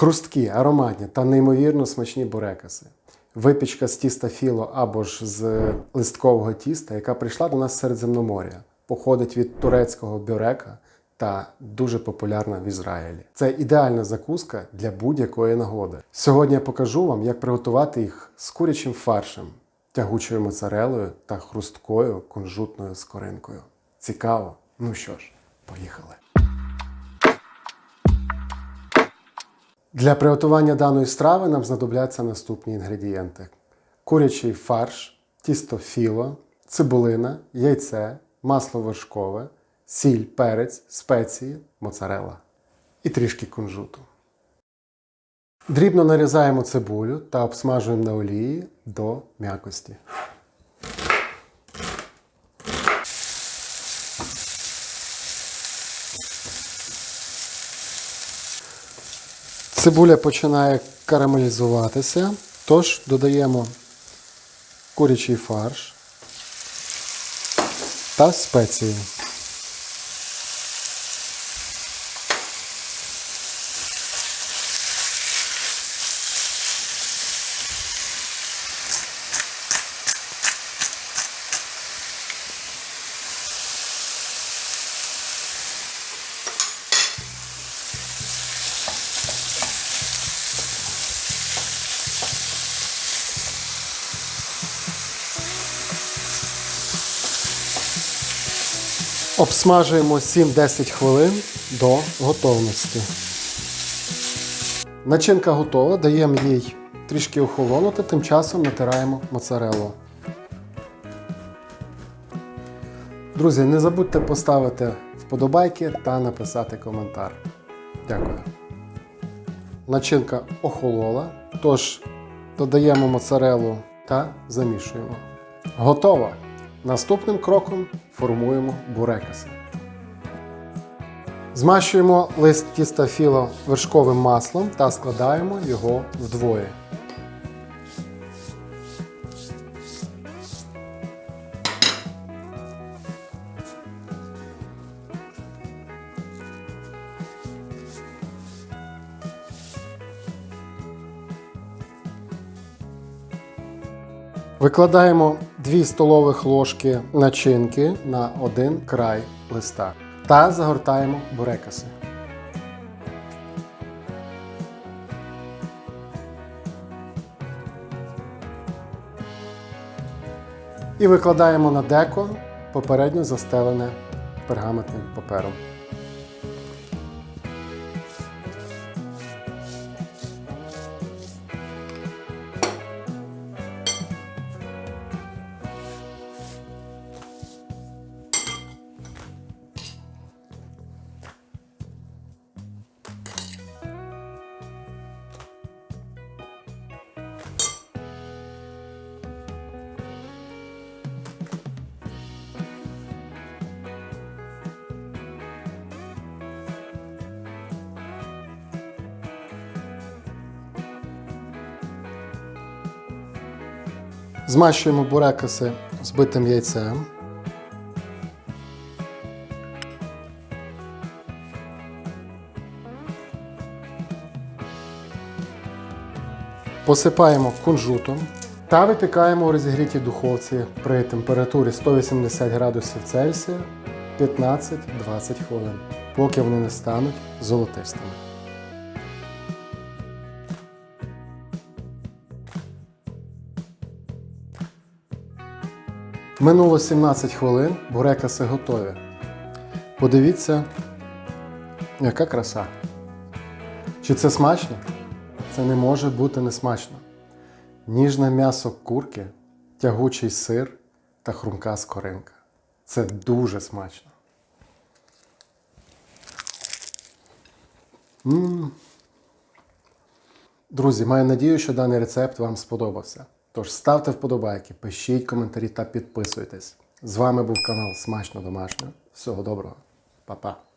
Хрусткі, ароматні та неймовірно смачні бурекаси. Випічка з тіста філо або ж з листкового тіста, яка прийшла до нас з Середземномор'я, походить від турецького бюрека та дуже популярна в Ізраїлі. Це ідеальна закуска для будь-якої нагоди. Сьогодні я покажу вам, як приготувати їх з курячим фаршем, тягучою моцарелою та хрусткою кунжутною скоринкою. Цікаво? Ну що ж, поїхали. Для приготування даної страви нам знадобляться наступні інгредієнти: курячий фарш, тісто філо, цибулина, яйце, масло вершкове, сіль, перець, спеції, моцарелла і трішки кунжуту. Дрібно нарізаємо цибулю та обсмажуємо на олії до м'якості. Цибуля починає карамелізуватися, тож додаємо курячий фарш та спеції. Обсмажуємо 7-10 хвилин до готовності. Начинка готова, даємо їй трішки охолонути, тим часом натираємо моцареллу. Друзі, не забудьте поставити вподобайки та написати коментар. Дякую. Начинка охолола, тож додаємо моцарелу та замішуємо. Готово! Наступним кроком формуємо бурекаси. Змащуємо лист тіста філо вершковим маслом та складаємо його вдвоє. Викладаємо 2 столових ложки начинки на один край листа та загортаємо бурекаси. І викладаємо на деко попередньо застелене пергаментним папером. Змащуємо бурекаси збитим яйцем. Посипаємо кунжутом та випікаємо у розігрітій духовці при температурі 180 градусів Цельсія 15-20 хвилин, поки вони не стануть золотистими. Минуло 17 хвилин, бурекаси готові. Подивіться, яка краса. Чи це смачно? Це не може бути не смачно. Ніжне м'ясо курки, тягучий сир та хрумка скоринка. Це дуже смачно. м Друзі, маю надію, що даний рецепт вам сподобався. Тож ставте вподобайки, пишіть коментарі та підписуйтесь. З вами був канал Смачно Домашньо. Всього доброго, Па-па.